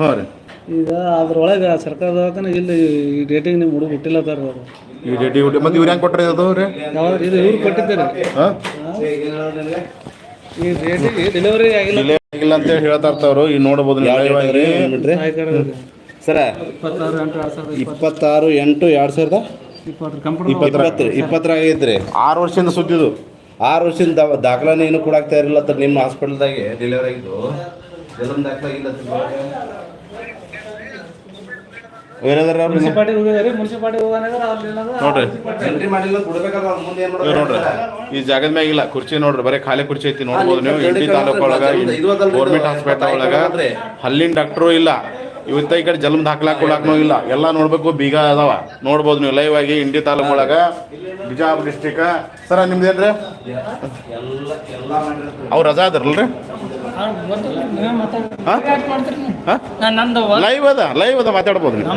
ಹಾಂ ರೀ. ಈಗ ಅದ್ರೊಳಗೆ ಸರ್ಕಾರ ದವಾಖಾನೆ ಇಲ್ಲಿ ಈ ಡೇಟಿಗೆ ನೀವು ಹುಡುಗ ಹುಟ್ಟಿಲ್ಲತ್ತಾರ ಅವರು. ಈ ಡೇಟಿ ಹುಟ್ಟಿ ಮತ್ತೆ ಇವ್ರು ಹೆಂಗೆ ಕೊಟ್ರಿ ಅದು ರೀ ಇದು ಇವ್ರು ಕೊಟ್ಟಿದ್ದಾರೆ. ಹಾಂ? ಈ ಡೇಟಿಗೆ ಡೆಲಿವರಿ ಆಗಿಲ್ಲ. ಡಿಲೇ ಆಗಿಲ್ಲ ಅಂತೇಳಿ ಹೇಳ್ತಾ ಇರ್ತಾವ್ರು. ಈಗ ನೋಡ್ಬೋದು ನೀವು live ಆಗಿ. ಆಯ್ಕಾರ್ರಿ. ಸರ ಇಪ್ಪತ್ತಾರು ಎಂಟು ಎರಡು ಸಾವಿರದ ಇಪ್ಪತ್ತಾರು ಎಂಟು ಎರಡು ಸಾವಿರದ ಇಪ್ಪತ್ತು ಕಂಪ್ಯೂಟರ್ ಇಪ್ಪತ್ತು ಇಪ್ಪತ್ತರ ಆಗೈತ್ರಿ. ಆರು ವರ್ಷದಿಂದ ಸುದ್ದಿದು. ಆರು ವರ್ಷದಿಂದ ದಾ- ದಾಖಲಾನೆ ಏನು ಕೊಡಾಕ್ತಾ ಇರಲಿಲ್ಲ ಅಂತ ನಿಮ್ಮ ಹಾಸ್ಪಿಟಲ್ದಾಗೆ ಡೆಲಿವರಿ ಆಗಿದ್ದು. ಜಲಮ್ ದಾಖಲಾಗಿಲ್ಲ ಏನದಾರ ಅವ್ರು ಮುನ್ಸಿಪಾಲ್ಟಿ ಹೋಗಿದಾರೆ ಮುನ್ಸಿಪಾಲ್ಟಿ ಹೋಗೋನಾಗ ಅಲ್ಲಿ ಏನದ ನೋಡ್ರಿ. ಎಂಟ್ರಿ ಮಾಡಿಲ್ಲ ಕೊಡ್ಬೇಕಾದ್ರೆ ಅವ್ರ ಮುಂದೆ ಏನು ಇವ್ರು ನೋಡ್ರಿ. ಈ ಜಾಗದ ಮ್ಯಾಗಿಲ್ಲ ಕುರ್ಚಿ ನೋಡ್ರಿ ಬರೀ ಖಾಲಿ ಕುರ್ಚಿ ಐತಿ ನೋಡ್ಬೋದು ನೀವು ಇಂಡಿ ತಾಲೂಕು ಒಳಗ ಗೌರ್ಮೆಂಟ್ ಹಾಸ್ಪಿಟಲ್ ಒಳಗ ಅಲ್ಲಿನ ಡಾಕ್ಟ್ರು ಇಲ್ಲ. ಇವತ್ತ ಈ ಕಡೆ ಜನ್ಮ ದಾಖಲಾ ಕೊಡಾಕ್ನೂ ಇಲ್ಲ. ಎಲ್ಲ ನೋಡ್ಬೇಕು ಬೀಗ ಅದಾವ. ನೋಡ್ಬೋದು ನೀವು ಲೈವ್ ಆಗಿ ಇಂಡಿ ತಾಲೂಕು ಒಳಗ ಬಿಜಾಪುರ ಡಿಸ್ಟಿಕ್ ಸರ ನಿಮ್ದೇನ್ರಿ? ಎಲ್ಲ ಎಲ್ಲ ಮಾಡಿರ್ತಾರೆ ಅವ್ರು ರಜಾ ಅದಾರಲ್ರಿ ಲೈವ್ ಅದ? ಲೈವ್ ಅದ, ಮಾತಾಡ್ಬೋದು ನೀವು.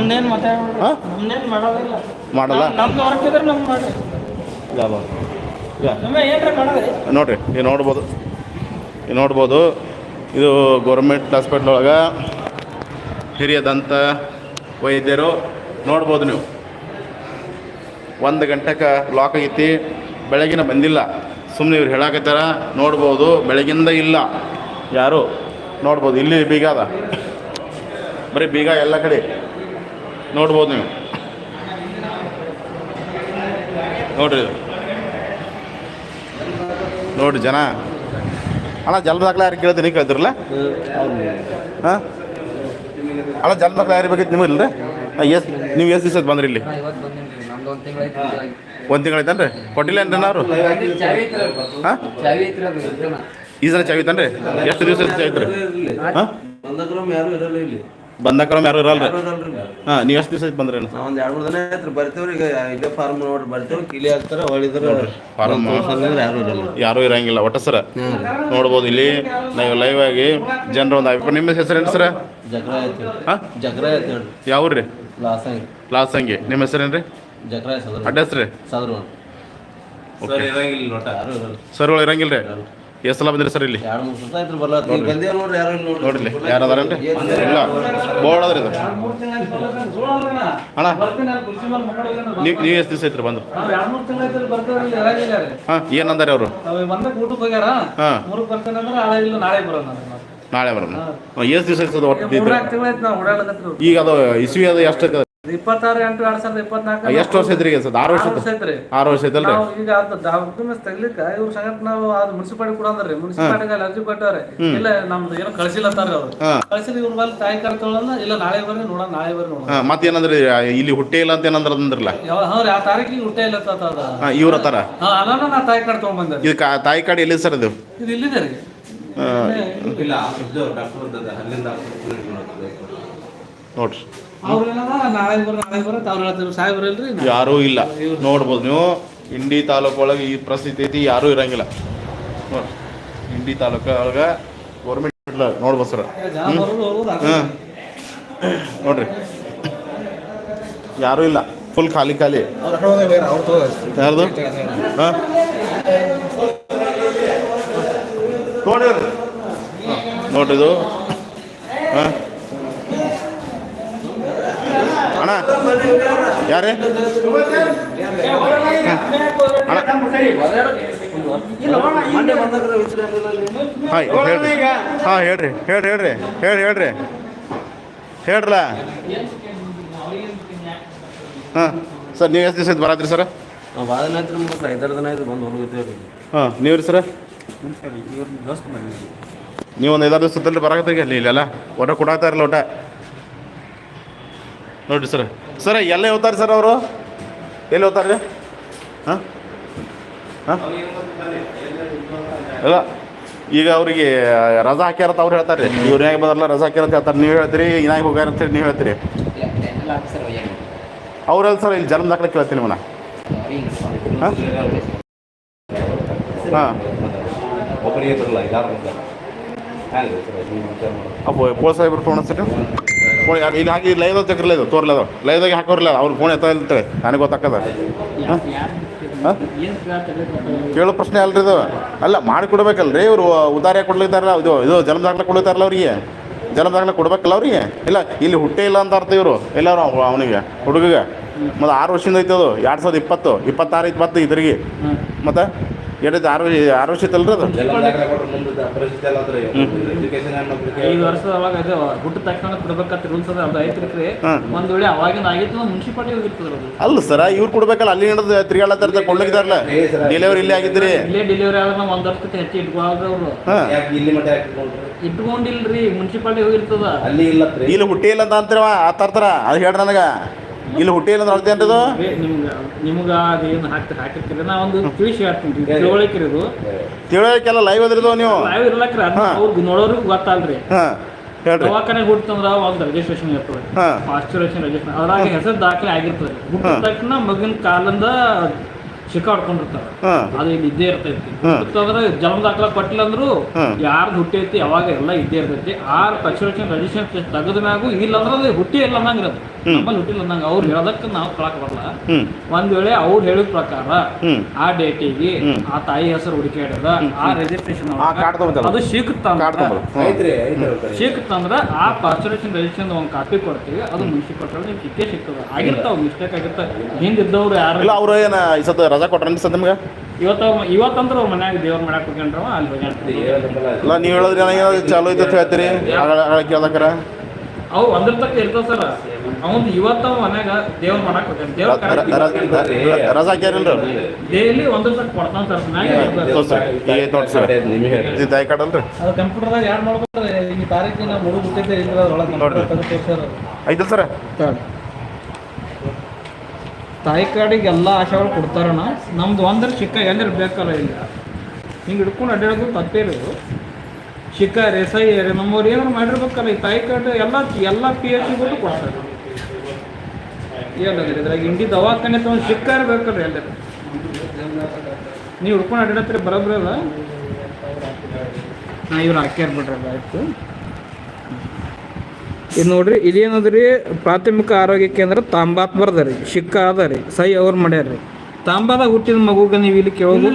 ಮಾಡಲ್ಲ? ನೋಡ್ರಿ ನೀವು ನೋಡ್ಬೋದು. ಇದು ನೋಡ್ಬೋದು. ಇದು ಗೌರ್ಮೆಂಟ್ ಹಾಸ್ಪಿಟ್ಲ್ ಒಳಗೆ ಹಿರಿಯದಂಥ ವೈದ್ಯರು ನೋಡ್ಬೋದು ನೀವು. ಒಂದು ಗಂಟೆಗೆ ಲಾಕ್ ಆಗೈತಿ. ಬೆಳಗಿನ ಬಂದಿಲ್ಲ. ಸುಮ್ಮನೆ ಇವ್ರು ಹೇಳಾಕತ್ತಾರ. ನೋಡ್ಬೋದು. ಬೆಳಗಿಂದ ಇಲ್ಲ. ಯಾರು? ನೋಡ್ಬೋದು. ಇಲ್ಲಿ ಬೀಗ ಅದ. ಬರೀ ಬೀಗ ಎಲ್ಲ ಕಡೆ. ನೋಡ್ಬೋದು ನೀವು. ನೋಡ್ರಿ ನೋಡಿರಿ ಜನ. ಅಣ್ಣ ಜಲ್ ದಾಖಲೆ ಯಾರು ಕೇಳ್ತೀನಿ ಕೇಳ್ತಿರಲ್ಲ? ಹಾಂ? ಅಣ್ಣ ಜಲ್ ದಾಖಲೆ ಯಾರು ಬೇಕಿತ್ತು ನಿಮಗೆ ಇಲ್ಲರಿ ಎಸ್ ನೀವು ಎಷ್ಟು ದಿವಸ ಬಂದ್ರಿ ಇಲ್ಲಿ. ಒಂದು ತಿಂಗಳು ಐತಿ ಒಂದು ತಿಂಗಳು ಐತೇನ್ರಿ ಕೊಟ್ಟಿಲ್ಲ ಏನ್ರಿ ಅವರು ಹಾಂ? ಈ ಸಲ ಚಾವಿ ಐತನ್ರಿ ಎಷ್ಟು ದಿವಸ ಐತ್ರಿ ಹಾಂ? ಬಂದಕ್ರಮ್ ಯಾರು ಇರಲ್ಲ ಇಲ್ಲಿ. ಬಂದಕ್ರಮ ಯಾರು ಇರಲ್ರಿ? ಹಾಂ ನೀವು ಎಷ್ಟು ದಿವಸ ಐತೆ ಬಂದ್ರಿ ನಾವ್ ಒಂದ್ ಎರಡ್ ಮೂರ್ ದಿನ ಆಯ್ತು ಬರ್ತೇವ್ರಿ. ಈಗ ಇಲ್ಲೇ ಫಾರ್ಮ್ ನೋಡ್ರಿ ಬರ್ತೇವ್ ಕಿಲಿ ಹಾಕ್ತಾರ ಹೊಳಿದ್ರ ಫಾರಂ ಯಾರು ಇರಲ್ಲ. ಯಾರೂ ಇರಂಗಿಲ್ಲ ಒಟ್ಟ ಸರ. ನೋಡ್ಬೋದು ಇಲ್ಲಿ ನಾವು ಲೈವ್ ಆಗಿ ಜನರ ಒಂದು ಅಭಿಪ್ರಾಯ ನಿಮ್ಮ ಹೆಸರೇನು ಸರ? ಜಗ್ರ ಐತಿ ಹಾಂ? ಜಗ್ರ ಐತಿ ಹೇಳ್ರಿ ಯಾವ ರೀ ಲಾಸಂಗಿ. ಲಾಸಂಗಿ. ನಿಮ್ಮ ಹೆಸರು ಏನ್ರಿ? ಜಗ್ರ ಸದ್ರ. ಅಡ್ರೆಸ್ ರೀ ಸರಿ ಸರ್ ಇರಂಗಿಲ್ಲ ಸರ್ ಇರಂಗಿಲ್ಲ ರೀ ಎಷ್ಟು ಸಲ ಬಂದಿರಿ ಸರ್ ಇಲ್ಲಿ? ನೋಡ್ರಿ. ಯಾರು ಇಲ್ಲ ಅದಾರೇನ್ರಿ ಬೋರ್ಡ್ ಅದ್ರಿ ಇದು. ಅಣ್ಣ. ನೀವು ನೀವು ಎಷ್ಟು ದಿವಸ ಐತ್ರಿ ಬಂದು? ಏನು ಹಾಂ ಏನಂದಾರೆ ಅವರು? ಹಾಂ. ನಾಳೆ ಬರೋಣ ಎಷ್ಟು ದಿವಸ ಈಗ ಅದು ಇಸ್ವಿ ಅದು ಎಷ್ಟು ಇಪ್ಪತ್ತಾರು ಎಂಟು ಎರಡ್ ಸಾವಿರದ ಇಪ್ಪತ್ನಾಲ್ಕು ಎಷ್ಟು ವರ್ಷ ಐತ್ರಿ ಈಗ ಸದ್ ಆರು ವರ್ಷ ಐತೆ? ಐತ್ರಿ ಆರು ವರ್ಷ ಐತಲ್ರಿ ನಾವು ಈಗ ಅದು ಡಾಕ್ಯುಮೆಂಟ್ಸ್ ತೆಗ್ಲಿಕ್ಕ ಇವ್ರ ಸಂಗಟ ನಾವು ಅದು ಮುನ್ಸಿಪಾಲಿಟಿ ಕೂಡ ಅಂದ್ರಿ ಮುನ್ಸಿಪಾಲಿಟಿಗೆ ಅಲ್ಲಿ ಅರ್ಜಿ ಕೊಟ್ಟವ್ರೆ. ಇಲ್ಲ ನಮ್ದು ಏನೋ ಕಳ್ಸಿಲ್ಲತ್ತಾರ ಅವ್ರು. ಕಳ್ಸಿಲ್ಲ ಇವ್ರ ಮೇಲೆ ತಾಯಿ ಇಲ್ಲ ನಾಳೆ ಬರ್ರಿ ನೋಡೋಣ ನಾಳೆ ಬರ್ರಿ ಮತ್ತೇನಂದ್ರಿ? ಇಲ್ಲಿ ಹುಟ್ಟೇ ಇಲ್ಲ ಅಂತ ಏನಂದ್ರ ಅಂದ್ರಲ್ಲ? ಯಾವ ಆ ತಾರೀಕಿಗೆ ಹುಟ್ಟೆ ಇಲ್ಲ ಅದ. ಹಾಂ ಇವ್ರ ಹತ್ತಾರ? ಹಾ ಅಲ್ಲ ನಾ ತಾಯಿ ಕಾರ್ಡ್ ತಗೊಂಡ್ಬಂದೆ ಇದು ತಾಯಿ ಕಾಡಿ ಎಲ್ಲಿ ಸರ್ ಇದು ಇದು ಇಲ್ಲಿದೆ ರೀ. ಇಲ್ಲ ಇದು ಡಾಕ್ಟರ್ ಅಲ್ಲಿಂದ ನೋಡ್ರಿ. ಅವ್ರು ನಾಳೆ ಬರ್ರಿ ನಾಳೆ ಬರ್ರಿ ಅವ್ರು ಹೇಳ್ತಿದ್ರು. ಸಾಹೇಬ್ರು ಇಲ್ರಿ ಯಾರೂ ಇಲ್ಲ. ನೋಡ್ಬೋದು ನೀವು ಇಂಡಿ ತಾಲೂಕು ಒಳಗೆ ಈ ಪರಿಸ್ಥಿತಿ ಐತಿ ಯಾರೂ ಇರಂಗಿಲ್ಲ. ನೋಡ್ರಿ ಇಂಡಿ ತಾಲೂಕು ಒಳಗೆ ಗೌರ್ಮೆಂಟ್ ನೋಡ್ಬೋದು ಸರ್. ಹಾಂ ನೋಡ್ರಿ. ಯಾರೂ ಇಲ್ಲ. ಫುಲ್ ಖಾಲಿ ಖಾಲಿ. ಯಾರ್ದು? ಹಾಂ? ನೋಡಿರಿ ನೋಡ್ರಿ ಇದು. ಹಾಂ ಅಣ್ಣ ಯಾರೇ? ಹಾಂ. ಹೇಳ್ರಿ. ಹಾಂ ಹೇಳ್ರಿ. ಹೇಳ್ರಿ ಹೇಳ್ರಿ. ಹೇಳ್ರಿ ಹೇಳ್ರಿ. ಹೇಳ್ರಲ್ಲ. ಹಾಂ. ಸರ್ ನೀವು ಎಷ್ಟು ದಿವಸ ಆಯ್ತು ಬರತ್ರಿ ಸರ್? ದಿನ ಆಯ್ತು ನಮ್ಗೆ ಐದಾರು ದಿನ ಆಯ್ತು ಬಂದು ಹಾಂ ನೀವು ರೀ ಸರ್? ನೀವು ಒಂದು ಐದಾರು ದಿವಸ ಬರಾಕತ್ತೀರಿ ಅಲ್ಲಿ ಇಲ್ಲೆಲ್ಲ ಒಟ ಕೊಡಾಕ್ತಾ ಇರಲ್ಲ ಒಟ ನೋಡಿರಿ ಸರ್. ಸರ್ ಎಲ್ಲ ಹೋಗ್ತಾರೆ ಸರ್ ಅವರು? ಎಲ್ಲಿ ಹೋಗ್ತಾರೆ? ರೀ ಹಾಂ? ಹಾಂ? ಇಲ್ಲ ಈಗ ಅವರಿಗೆ ರಜಾ ಹಾಕ್ಯಾರತ್ತ ಅವ್ರು ಹೇಳ್ತಾರೆ. ರೀ ಇವ್ರು ಹೇಗೆ ಬದಲ ರಜಾ ಹಾಕ್ಯಾರತ್ತ ಹೇಳ್ತಾರೆ. ನೀವು ಹೇಳ್ತೀರಿ ಇನ್ನಾಗಿ ಹೋಗ್ಯಾರ ಅಂತೇಳಿ ನೀವು ಹೇಳ್ತೀರಿ. ಅವ್ರಲ್ಲ ಸರ್ ಇಲ್ಲಿ ಜನ್ಮ ದಾಖಲೆ ಕೇಳ್ತೀನಿ ಮನ ಹಾಂ? ಹಾಂ. ಪೋಲ್ ಸಾಹೇಬ್ರು ಫೋನ್ ಯಾರು ಇಲ್ಲಿ ಹಾಕಿ ಚಕ್ರಲ್ಲ ಇದು ತೋರ್ಲದ ಲೈದಾಗೆ ಹಾಕೋರ್ಲ ಅವ್ರು ಫೋನ್ ಎತ್ತ ಇಲ್ತಾರೆ ನನಗೆ ಗೊತ್ತಾಕದ ಕೇಳೋ ಪ್ರಶ್ನೆ ಅಲ್ರಿ ಇದು. ಅಲ್ಲ ಮಾಡಿಕೊಡ್ಬೇಕಲ್ರಿ ಇವರು ಉದಾರ ಕೊಡ್ಲಿದ್ದಾರಲ್ಲ ಇದು ಇದು ಜನ್ಮ ದಾಖಲೆ ಕೊಡ್ಲಿದ್ದಾರಲ್ಲ ಅವ್ರಿಗೆ. ಜನ್ಮ ದಾಖಲೆ ಕೊಡ್ಬೇಕಲ್ಲ ಅವ್ರಿಗೆ. ಇಲ್ಲ ಇಲ್ಲಿ ಹುಟ್ಟೇ ಇಲ್ಲ ಅಂತ ಅರ್ಥ ಇವರು ಎಲ್ಲರೂ ಅವನಿಗೆ ಹುಡುಗಗೆ. ಮತ್ತು ಆರು ವರ್ಷದಿಂದ ಐತೆ ಅದು ಎರಡು ಸಾವಿರದ ಇಪ್ಪತ್ತು ಇಪ್ಪತ್ತಾರು ಇಪ್ಪತ್ತು ಇದ್ರಿಗೆ. ಮತ್ತು? ಎರಡೈತೆ ಆರು ಆರು ವರ್ಷ ಐತಲ್ರಿ ಅದು ಐದು ಐದು ವರ್ಷದೊಳಗೆ ಅದು ಹುಟ್ಟಿದ ತಕ್ಷಣ ಕೊಡ್ಬೇಕಂತ ರೂಲ್ಸ್ ಅದ ಅದು ಐತ್ರಿ. ಒಂದ್ ವೇಳೆ ಅವಾಗಿಂದ ಆಗಿತ್ತು ಮುನ್ಸಿಪಾಲ್ಟಿ ಹೋಗಿರ್ತದ್ರ ಅಲ್ಲ ಸರ ಇವ್ರು ಕೊಡ್ಬೇಕಲ್ಲ ಅಲ್ಲಿ ಹಿಡಿದು ತಿರ್ಗಾಡತ್ತಾರ ಕೊಳ್ಳಿಗಿದಾರಲ್ಲ ಡೆಲಿವರಿ ಇಲ್ಲಿ ಆಗಿದ್ರಿ. ಇಲ್ಲೇ ಡೆಲಿವರಿ ಆದ್ರೆ ನಾವು ಒಂದ್ ವರ್ಷಕ್ಕೆ ಹೆಚ್ಚು ಇಟ್ಕೊಳ್ಳೋದು ಅವ್ರು. ಇಲ್ಲಿ ಮಟ್ಟ ಇಟ್ಕೊಂಡಿಲ್ರಿ ಮುನ್ಸಿಪಾಲ್ಟಿ ಹೋಗಿರ್ತದ ಅಲ್ಲಿ ಇಲ್ಲತ್ರಿ. ಇಲ್ಲಿ ಹುಟ್ಟಿ ಇಲ್ಲ ಅಂತ ಅಂತಾರ ಆ ತರ್ತಾರ ಅದು ಹೇಳ್ರಿ ನನಗೆ. ಇಲ್ಲಿ ಹುಟ್ಟಿ ಇಲ್ಲ ಅಂತ ಅಳ್ತೇನ್ರಿ ನಿಮ್ಗೆ ಏ, ನಿಮ್ಗ ನಿಮ್ಗ ಅದೇನು ಹಾಕಿ ಹಾಕಿರ್ತೀರಿ? ನಾ ಒಂದು ತಿಳಿಸಿ ಹೇಳ್ತೀನಿ ತಿಳುವಳಿಕೆ ಇದು ತಿಳುವಳಿಕೆಲ್ಲ ಲೈವ್ ಅದ್ರಿದು ನೀವು? ಲೈವ್ ಇರ್ಲಕ್ರ. ಅವ್ರಿಗೆ ನೋಡೋರ್ಗು ಗೊತ್ತಲ್ರಿ. ಹಾಂ. ಹೇಳ್ರಿ. ದವಾಖಾನೆ ಹುಟ್ಟಂದ್ರ ಒಂದು ರಿಜಿಸ್ಟ್ರೇಷನ್ ಇರ್ತದೆ ಹಾ. ಪಾಸ್ಚುರೇಷನ್ ರಿಜಿಸ್ಟ್ರೇಷನ್ ಅದ್ರಾಗ ಹೆಸರು ದಾಖಲೆ ಆಗಿರ್ತದೆ ಹುಟ್ಟಿದ ತಕ್ಷಣ ಮಗನ ಕಾಲಿಂದ ಹಾಂ. ಅದು ಇಲ್ಲಿ ಇದ್ದೇ ಇರ್ತೈತಿ. ಅಂದ್ರೆ ಜನ್ಮ ದಾಖಲೆ ಕೊಟ್ಟಿಲ್ಲ ಅಂದ್ರು. ಯಾರ್ದು ಹುಟ್ಟೈತಿ ಯಾವಾಗ ಎಲ್ಲ ಇದ್ದೇ ಇರ್ತೈತಿ. ಆರ್ ಪಶ್ಚಿಮೇಷನ್ ರಿಜಿಸ್ಟ್ರೇಷನ್ ತೆಗೆದ ಮ್ಯಾಗು ಇಲ್ಲ ಅಂದ್ರೆ ಅದು ಹುಟ್ಟಿ ಇಲ್ಲ ಅನ್ನಂಗ್ ಇರೋದು. ಹ್ಮ್. ನಮ್ಮಲ್ಲಿ ಹುಟ್ಟಿಲ್ಲ ಅನ್ನಂಗ ಅವ್ರು ಹೇಳೋದಕ್ಕೆ ನಾವು ಕೊಳಕ್ ಬರಲ್ಲ. ಒಂದ್ ವೇಳೆ ಅವ್ರು ಹೇಳಿದ ಪ್ರಕಾರ ಆ ಡೇಟಿಗೆ ಆ ತಾಯಿ ಹೆಸರು ಹುಡುಕಾಡಿದ ಆ ರಿಜಿಸ್ಟ್ರೇಷನ್ ಆ ಅದು ಐತ್ರಿ ಸಿಕ್ತಂದ್ರ ಆ ಪಾಸ್ಚುರೇಷನ್ ರಿಜಿಸ್ಟ್ರೇಷನ್ ಒಂದ್ ಕಾಪಿ ಕೊಡ್ತೀವಿ. ಅದು ಮುನ್ಸಿಪಾಲಿಟಿ ಸಿಕ್ಕೇ ಸಿಗ್ತದೆ. ಆಗಿರ್ತಾವ ಮಿಸ್ಟೇಕ್ ಆಗಿರ್ತಾವ. ಹಿಂದಿದ್ದವ್ರು ಯಾರು ಇಲ್ಲ ಅವರು ಏನು ಈ ಸತ ರಜಾ ಕೊಟ್ರೇನ್ರಿ ಸರ್ ನಿಮ್ಗೆ? ಇವತ್ತ ಇವತ್ತಂದ್ರೆ ಅವ್ರ ಮನ್ಯಾಗ ದೇವ್ರ ಮಾಡಕ್ ಅಲ್ಲಿ ಹೋಗ್ಯಾನ್ರಿ. ಇಲ್ಲ ನೀವು ಹೇಳಿದ್ರಿ ನನಗೆ ಚಾಲು ಐತೆ ಅಂತ ಹೇಳ್ತೀರಿ. ಕೇಳ್ದಕ್ಕಾರ ಅವು ಒಂದ್ರ ತಕ್ಕ ಇರ್ತಾವ ಸರ್. ಅವ್ನು ಇವತ್ತ ಮನ್ಯಾಗ ದೇವ್ರ ಮಾಡಕ್ ಹೋಗ್ಯಾನ. ದೇವ್ರ ರಜಾ ಹಾಕ್ಯಾರಿಲ್ರಿ? ಡೈಲಿ ಒಂದ್ರ ತಕ್ಕ ಕೊಡ್ತಾನ ಸರ್. ನೋಡಿ ಇದು ಕಾರ್ಡ್ ಅಲ್ರಿ? ಅದು ಕಂಪ್ಯೂಟರ್ದಾಗ ಯಾರು ಈ ತಾರೀಕಿನ ಮೂರು ಬಿಟ್ಟಿದ್ದೆ ಇಲ್ಲ ಒಳಗೆ ನೋಡ್ರಿ. ಸರ್? ಐತೆ ಸರ್. ತಾಯಿ ಕಾಡಿಗೆ ಎಲ್ಲ ಆಶಾಗಳು ಕೊಡ್ತಾರಣ ನಮ್ದು ಒಂದ್ರೆ ಚಿಕ್ಕ ಎಲ್ಲರೂ ಬೇಕಲ್ಲ ಇಲ್ಲ. ಹಿಂಗೆ ಹಿಡ್ಕೊಂಡು ಅಡ್ಡಾಡೋದು ತಪ್ಪೇರಿದು ಚಿಕ್ಕ ರೆಸೈ ನಮ್ಮವ್ರು ಏನಾರು ಮಾಡಿರ್ಬೇಕಲ್ಲ, ಈ ತಾಯಿ ಕಾರ್ಡ್ ಎಲ್ಲ ಎಲ್ಲ ಪಿ ಎಚ್ ಸಿಗಳು ಕೊಡ್ತಾರೆ. ಏನಾದ್ರೆ ಇದ್ರಾಗ ಹಿಂಡಿ ದವಾಖಾನೆ ತಗೊಂಡು ಚಿಕ್ಕ ಬೇಕಲ್ಲ ಎಲ್ಲರೂ ನೀವು ಹಿಡ್ಕೊಂಡು ಅಡ್ಡಾಡತ್ತೀರಿ, ಬರೋಬ್ರಲ್ಲ. ನಾ ಇವ್ರು ಹಾಕ್ಯಾರ ಬಿಡ್ರಲ್ಲ ಆಯ್ತು. ಇದು ನೋಡ್ರಿ ಇದೇನದ್ರಿ ಪ್ರಾಥಮಿಕ ಆರೋಗ್ಯ ಕೇಂದ್ರ ತಾಂಬಾತ್ ಬರ್ದರಿ ಶಿಕ್ಕ ಅದ ರೀ ಸೈ ಅವ್ರು ಮಾಡ್ಯಾರ್ರಿ. ತಾಂಬಾದಾಗ ಹುಟ್ಟಿದ ಮಗುಗ ನೀವು ಇಲ್ಲಿ ಕೇಳೋದು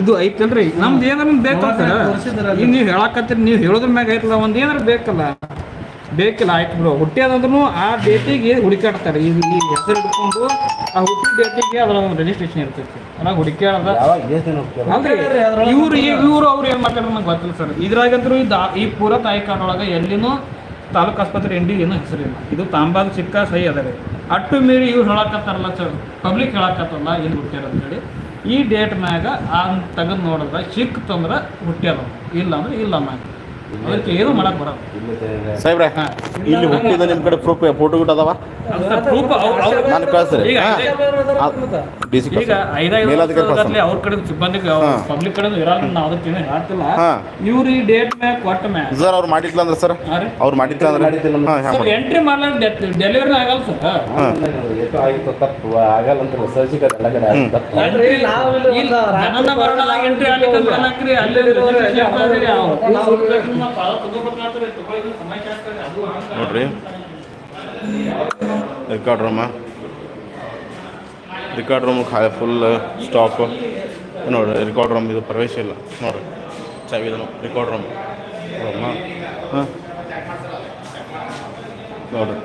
ಇದು ಐತಲ್ರಿ? ನಮ್ದು ಏನಾರ ಬೇಕಲ್ಲ ನೀವು ಹೇಳಕತ್ತೀರಿ ನೀವು ಹೇಳೋದ್ರ ಮ್ಯಾಗ ಐತಲ್ಲ ಒಂದ್ ಏನಾರ ಬೇಕಲ್ಲ? ಬೇಕಿಲ್ಲ ಆಯ್ತು ಬ್ರೋ ಹುಟ್ಟಿದಂದ್ರೂ ಆ ಡೇಟಿಗೆ ಹುಡುಕಾಡ್ತಾರೆ. ಈಗ ಈ ಹೆಸರು ಇಟ್ಕೊಂಡು ಆ ಹುಟ್ಟಿ ಡೇಟಿಗೆ ಅದರ ಒಂದು ರಿಜಿಸ್ಟ್ರೇಷನ್ ಇರ್ತೈತಿ. ಅದಾಗ ಹುಡುಕ್ಯಾಡದ ಅಂದ್ರೆ ಇವ್ರು ಇವ್ರು ಅವ್ರು ಏನ್ ಮಾಡ್ತಾರೆ ನಂಗೆ ಗೊತ್ತಿಲ್ಲ ಸರ್. ಇದ್ರಾಗಂತೂ ಈ ದಾ ಈ ಪೂರ ತಾಯಿ ಒಳಗೆ ಎಲ್ಲಿನೂ ತಾಲೂಕು ಆಸ್ಪತ್ರೆ ಎಂಡಿ ಏನೂ ಹೆಸರಿಲ್ಲ. ಇದು ತಾಂಬಾದ ಚಿಕ್ಕ ಸಹಿ ಅದ ರೀ. ಅಟ್ಟು ಮೀರಿ ಇವ್ರು ಹೇಳಕತ್ತಾರಲ್ಲ ಸರ್. ಪಬ್ಲಿಕ್ ಹೇಳಕತ್ತಲ್ಲ ಏನು ಹುಟ್ಟ್ಯಾರ ಅಂತೇಳಿ ಈ ಡೇಟ್ ಮ್ಯಾಗ ಆ ತೆಗೆದು ನೋಡಿದ್ರೆ ಸಿಕ್ತಂದ್ರೆ ಹುಟ್ಟ್ಯಾರ ಇಲ್ಲ ಅಂದ್ರೆ ಇಲ್ಲ ಮ್ಯಾಗ. ಅದಕ್ಕೆ ಏನು ಮಾಡಕ್ ಬರಲ್ಲ. ಇಲ್ಲಿ ತೆ- ಸಾಹೇಬ್ರೆ ಇಲ್ಲಿ ಹುಟ್ಟಿದ ನಿಮ್ಮ ಕಡೆ ಪ್ರೂಫ್ ಫೋಟೋ ಗಿಟ್ ಅದಾವ? ಪ್ರೂಫ್ ನಾನು ಕಳಿಸ್ರಿ. ಈಗ ಡಿ ಸಿ ಈಗ ಅವ್ರ ಕಡೆ ಸಿಬ್ಬಂದಿ. ಪಬ್ಲಿಕ್ ಕಡೆ ಇರಲ್ಲ ನಾವು ಅದಕ್ಕೆ ಹೇಳ್ತಿಲ್ಲ. ಇವ್ರು ಈ ಡೇಟ್ ಮ್ಯಾಗ ಕೊಟ್ಟ ಮ್ಯಾಗ. ಸರ್ ಅವ್ರು ಮಾಡಿಲ್ಲ ಅಂದ್ರೆ ಸರ್ ಅವ್ರು ಮಾಡಿಲ್ಲ ಅಂದ್ರೆ? ಸರ್ ಎಂಟ್ರಿ ಮಾಡಲ್ಲ ಡೆಲಿವರಿ ಆಗಲ್ಲ ಸರ್ ತಪ್ಪು ಆಗಲ್ಲ ಅಂತ ಮರಣದಾಗ ಎಂಟ್ರಿ ಆಗ್ಲಿಕ್ಕೆ ಬರ್ಲಾಕ್ರಿ, ಅಲ್ಲಿ ನೋಡ್ರಿ ರೆಕಾರ್ಡ್ ರೂಮ ರೆಕಾರ್ಡ್ ರೂಮ್ ಖಾಲಿ ಫುಲ್ ಸ್ಟಾಪ್ ನೋಡ್ರಿ ರೆಕಾರ್ಡ್ ರೂಮ್ ಇದು ಪ್ರವೇಶ ಇಲ್ಲ ನೋಡ್ರಿ ಚಾವಿ ರೆಕಾರ್ಡ್ ರೂಮ್ ರೂಮ ಹಾಂ ನೋಡ್ರಿ